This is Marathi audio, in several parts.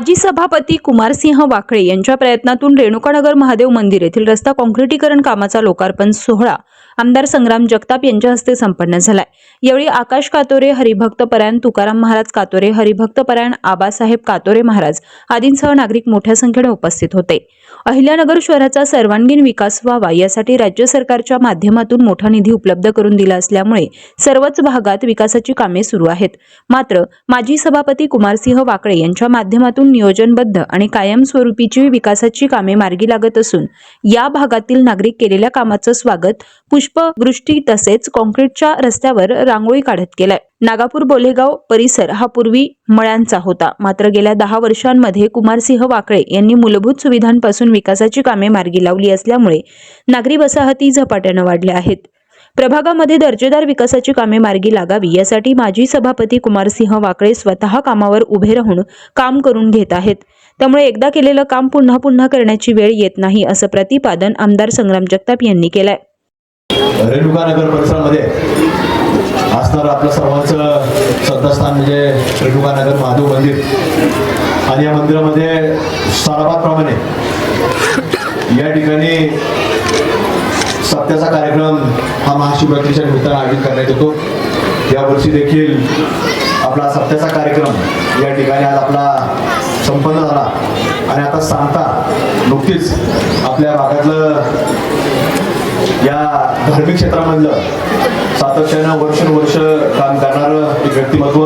माजी सभापती कुमारसिंह वाकळे यांच्या प्रयत्नातून रेणुकानगर महादेव मंदिर येथील रस्ता काँक्रिटीकरण कामाचा लोकार्पण सोहळा आमदार संग्राम जगताप यांच्या हस्ते संपन्न झालाय. यावेळी आकाश कातोरे हरिभक्त परायण तुकाराम महाराज कातोरे हरिभक्त परायण आबासाहेब कातोरे महाराज आदींसह नागरिक मोठ्या संख्येने उपस्थित होते. अहिल्यानगर शहराचा सर्वांगीण विकास व्हावा यासाठी राज्य सरकारच्या माध्यमातून मोठा निधी उपलब्ध करून दिला असल्यामुळे सर्वच भागात विकासाची कामे सुरू आहेत. मात्र माजी सभापती कुमारसिंह वाकळे यांच्या माध्यमातून नियोजनबद्ध आणि कायमस्वरूपीची विकासाची कामे मार्गी लागत असून या भागातील नागरिक केलेल्या कामाचं स्वागत पुष्प पुष्पवृष्टी तसेच कॉन्क्रीटच्या रस्त्यावर रांगोळी काढत केलाय नागापूर बोलेगाव परिसर हा पूर्वी मळ्यांचा होता. मात्र गेल्या दहा वर्षांमध्ये कुमारसिंह वाकळे यांनी मूलभूत सुविधांपासून विकासाची कामे मार्गी लावली असल्यामुळे नागरी वसाहती झपाट्यानं वाढल्या आहेत. प्रभागामध्ये दर्जेदार विकासाची कामे मार्गी लागावी यासाठी माजी सभापती कुमारसिंह वाकळे स्वतः कामावर उभे राहून काम करून घेत आहेत. त्यामुळे एकदा केलेलं काम पुन्हा पुन्हा करण्याची वेळ येत नाही असं प्रतिपादन आमदार संग्राम जगताप यांनी केलंय. रेणुकानगर परिसरामध्ये असणारं आपलं सर्वांचं श्रद्धास्थान म्हणजे रेणुकानगर महादेव मंदिर. आणि या मंदिरामध्ये साराबादप्रमाणे या ठिकाणी सत्याचा कार्यक्रम हा महाशिवरात्रीच्या निमित्तानं आयोजित करण्यात येतो. यावर्षी देखील आपला सत्याचा कार्यक्रम या ठिकाणी आज आपला संपन्न झाला. आणि आता सांगता नुकतीच आपल्या भागातलं या धार्मिक क्षेत्रामधलं सातत्यानं वर्षानुवर्ष काम करणारं एक व्यक्तिमत्व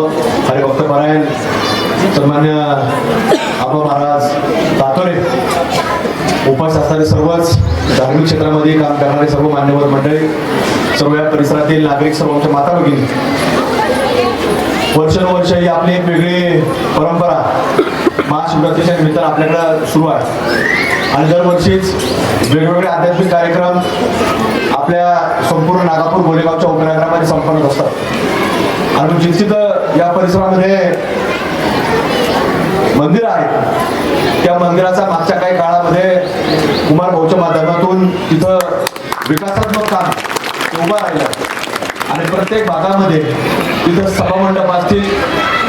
हरिभक्त परायण सन्मान्य आबा महाराज तातोरे उपास असणारे सर्वच धार्मिक क्षेत्रामध्ये काम करणारे सर्व मान्यवर मंडळी सर्व या परिसरातील नागरिक सर्व आमच्या माता भगिनी वर्षानुवर्ष ही आपली एक वेगळी परंपरा महाशिवरात्रीच्या निमित्तानं आपल्याकडं सुरू आहे. आणि दरवर्षीच वेगवेगळे आध्यात्मिक कार्यक्रम आपल्या संपूर्ण नागापूर गोरेगावच्या उपनगरामध्ये संपन्न होत असतात. आणि निश्चित या परिसरामध्ये मंदिर आहे त्या मंदिराचा मागच्या काही काळामध्ये कुमार भाऊच्या माध्यमातून तिथं विकासात्मक काम उभं राहिलं. आणि प्रत्येक भागामध्ये तिथं सभामंडप असतील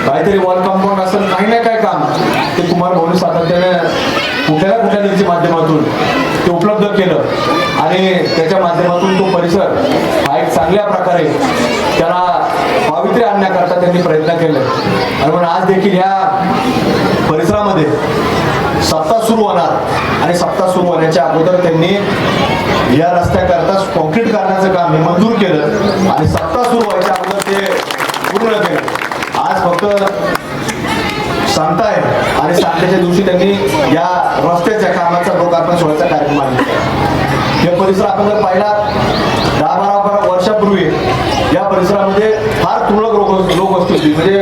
काहीतरी वॉल कंपाऊंड असेल काही ना काही काम ते कुमार भाऊनी सातत्याने कुठल्या ना कुठल्या तऱ्हेच्या माध्यमातून ते उपलब्ध केलं आणि त्याच्या माध्यमातून तो परिसर हा एक चांगल्या प्रकारे त्याला पावित्र्य आणण्याकरता त्यांनी प्रयत्न केले. आणि म्हणून आज देखील या परिसरामध्ये सप्ताह सुरू होणार आणि सप्ताह सुरू होण्याच्या अगोदर त्यांनी या रस्त्याकरता कॉन्क्रीट करण्याचं काम हे मंजूर केलं आणि सप्ताह सुरू व्हायच्या अगोदर ते पूर्ण केलं. आज फक्त सांगताय आणि सांगण्याच्या दिवशी त्यांनी या रस्त्याच्या कामाचा लोकार्पण सोहळ्याचा कार्यक्रम आणला. या परिसर आपण जर पाहिला दहा बारा बारा वर्षापूर्वी या परिसरामध्ये फार तुरळक लोक लोकवस्ती होती म्हणजे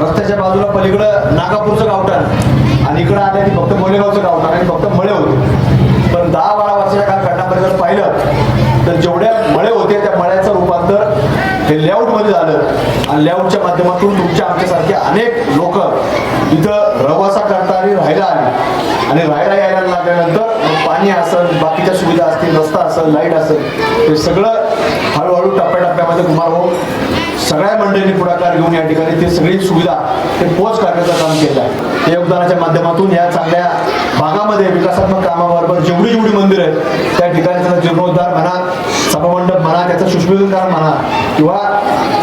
रस्त्याच्या बाजूला पलीकडं नागापूरचं गावठाण आणि इकडं आले की फक्त मोलेगावचं गावठाण आणि फक्त मळे होते. पण दहा बारा वर्षाच्या काळ घटनापर्यंत जर पाहिलं तर जेवढ्या मळे होते त्या मळ्याचं रूपांतर हे लेआउटमध्ये झालं. आणि लेआउटच्या माध्यमातून तुमच्या आमच्यासारखे अनेक लोक इथं रवासा करता आणि राहायला आले. आणि राहायला यायला लागल्यानंतर पाणी असेल बाकीच्या सुविधा असतील रस्ता असेल लाइट असेल हे सगळं हळूहळू टप्प्याटप्प्यामध्ये कुमार हो सगळ्या मंडळींनी पुढाकार घेऊन या ठिकाणी ते सगळी सुविधा ते पोच करण्याचं काम केलं आहे. त्या योगदानाच्या माध्यमातून या चांगल्या भागामध्ये विकासात्मक कामाबरोबर जेवढी जेवढी मंदिर आहेत त्या ठिकाणी त्याचा जीर्णोद्धार म्हणा सभामंडप म्हणा त्याचं सुशोभीकरण म्हणा किंवा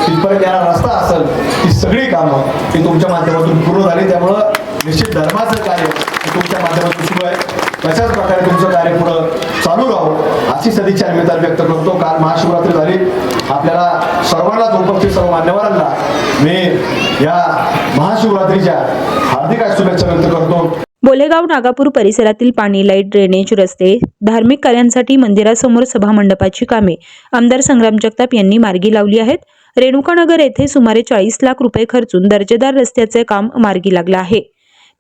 तिथपर्यंत येणारा रस्ता असेल ती सगळी कामं ती तुमच्या माध्यमातून पूर्ण झाली. त्यामुळं निश्चित धर्माचं कार्य तुमच्या माध्यमातून सुरू आहे. तशाच प्रकारे तुमचं कार्य पुढं चालू राहू अशी सदिच्छा निमित्ताने व्यक्त करतो. काल महाशिवरात्री झाली. आपल्याला सर्वांनाच उपस्थित सर्व मान्यवरांना मी या महाशिवरात्रीच्या हार्दिक शुभेच्छा व्यक्त करतो. बोलेगाव नागापूर परिसरातील पाणी लाइट ड्रेनेज रस्ते धार्मिक कार्यांसाठी मंदिरासमोर सभामंडपाची कामे आमदार संग्राम जगताप यांनी मार्गी लावली आहेत. रेणुकानगर येथे सुमारे चाळीस लाख रुपये खर्चून दर्जेदार रस्त्याचे काम मार्गी लागलं आहे.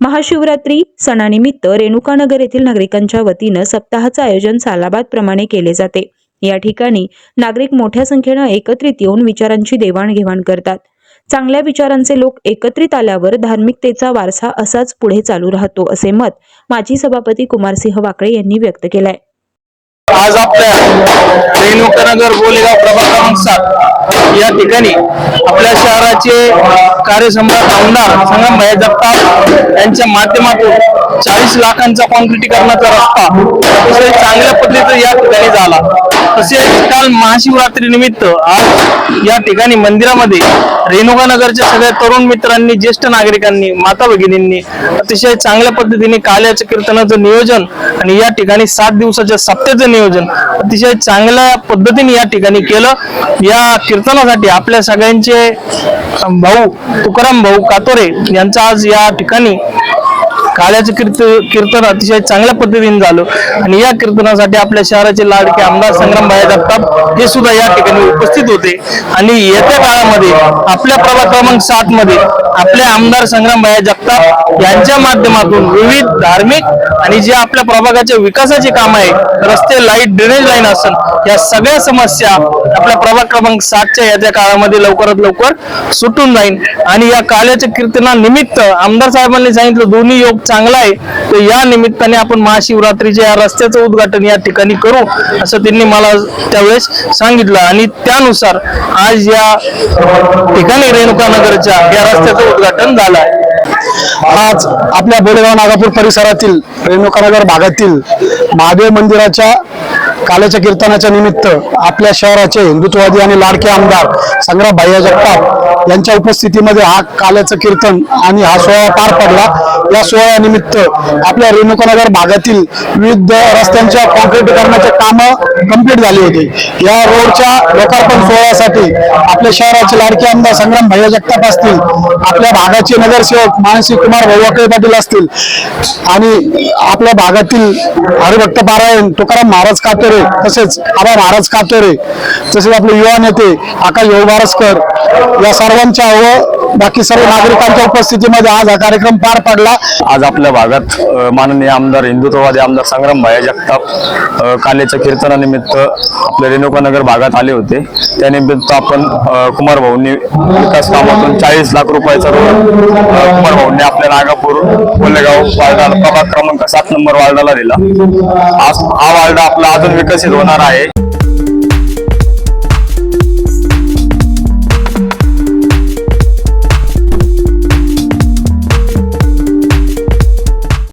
महाशिवरात्री सणानिमित्त रेणुकानगर येथील नागरिकांच्या वतीनं सप्ताहाचं आयोजन सालाबाद प्रमाणे केले जाते. या ठिकाणी नागरिक मोठ्या संख्येनं एकत्रित येऊन विचारांची देवाणघेवाण करतात. चांगल्या विचारांचे लोक एकत्रित आल्यावर धार्मिकतेचा वारसा असाच पुढे चालू राहतो असे मत माजी सभापती कुमारसिंह वाकळे यांनी व्यक्त केलंय. आज आपल्या रेणुकानगर बोलेगाव प्रभाग क्रमांक सात. या ठिकाणी आपल्या शहराचे कार्यसम्राट आमदार संगम भाई जगताप यांच्या माध्यमातून चाळीस लाखांचा कॉन्क्रिटीकरणाचा रस्ता. अतिशय चांगल्या पद्धतीचा या ठिकाणी झाला. तसेच काल महाशिवरात्री निमित्त आज या ठिकाणी मंदिरामध्ये रेणुकानगरच्या सगळ्या तरुण मित्रांनी ज्येष्ठ नागरिकांनी माता भगिनींनी अतिशय चांगल्या पद्धतीने काल्याच्या कीर्तनाचं नियोजन आणि या ठिकाणी सात दिवसाच्या सप्त्याचं नियोजन अतिशय चांगल्या पद्धतीने या ठिकाणी केलं. या कीर्तनासाठी आपल्या सगळ्यांचे भाऊ तुकाराम भाऊ कातोरे यांचा आज या ठिकाणी काळ्याचं कीर्त कीर्तन अतिशय चांगल्या पद्धतीने झालं. आणि या कीर्तनासाठी आपल्या शहराचे लाडके आमदार संग्राम भाई जगताप हे सुद्धा या ठिकाणी उपस्थित होते. आणि येत्या काळामध्ये आपल्या प्रभाग क्रमांक सात मध्ये आपले आमदार संग्राम भाई जगताप यांच्या माध्यमातून विविध धार्मिक आणि जे आपल्या प्रभागाच्या विकासाचे काम आहे रस्ते लाइट ड्रेनेज लाईन असेल या सगळ्या समस्या आपल्या प्रभाग क्रमांक सातच्या येत्या काळामध्ये लवकरात लवकर सुटून जाईल आणि या काल्याच्या कीर्तनानिमित्त आमदार साहेबांनी सांगितलं दोन्ही योग चांगला आहे. तर या निमित्ताने आपण महाशिवरात्रीच्या या रस्त्याचं उद्घाटन या ठिकाणी करू असं त्यांनी मला त्यावेळेस सांगितलं. आणि त्यानुसार आज या ठिकाणी रेणुकानगरच्या या रस्त्याचं उद्घाटन झालं आहे आज आपल्या बोडेगाव नागापूर परिसरातील रेणुकानगर भागातील महादेव मंदिराच्या कालेच्या कीर्तनाच्या निमित्त आपल्या शहराचे हिंदुत्ववादी आणि लाडके आमदार संग्राम भैया जगताप यांच्या उपस्थितीमध्ये हा काल्याचं कीर्तन आणि हा सोहळा पार पडला. या सोहळ्यानिमित्त आपल्या रेणुकानगर भागातील विविध रस्त्यांच्या कॉन्क्रिटीकरणाचे कामं कंप्लीट झाली होती. या रोडच्या लोकार्पण सोहळ्यासाठी आपल्या शहराचे लाडके आमदार संग्राम भैया जगताप असतील आपल्या भागाचे नगरसेवक मानसी कुमार भैयाकडे पाटील असतील आणि आपल्या भागातील हरिभक्त पारायण तुकाराम महाराज कातोरे तसेच आबा महाराज कातोरे तसेच आपले युवा नेते आकाश भाऊ या सर्वांच्या व बाकी सर्व नागरिकांच्या उपस्थितीमध्ये आज हा कार्यक्रम पार पडला. आज आपल्या भागात माननीय आमदार हिंदुत्ववादी आमदार संग्राम भाया जगताप कालेच्या कीर्तनानिमित्त आपल्या रेणुकानगर भागात आले होते. त्यानिमित्त आपण कुमार भाऊंनी विकास कामातून चाळीस लाख रुपयाचा रोड कुमार भाऊंनी आपल्या नागापूर कोल्हेगाव वार्डाला प्रभाग क्रमांक सात नंबर वार्डाला दिला. आज हा वार्ड आपला अजून विकसित होणार आहे.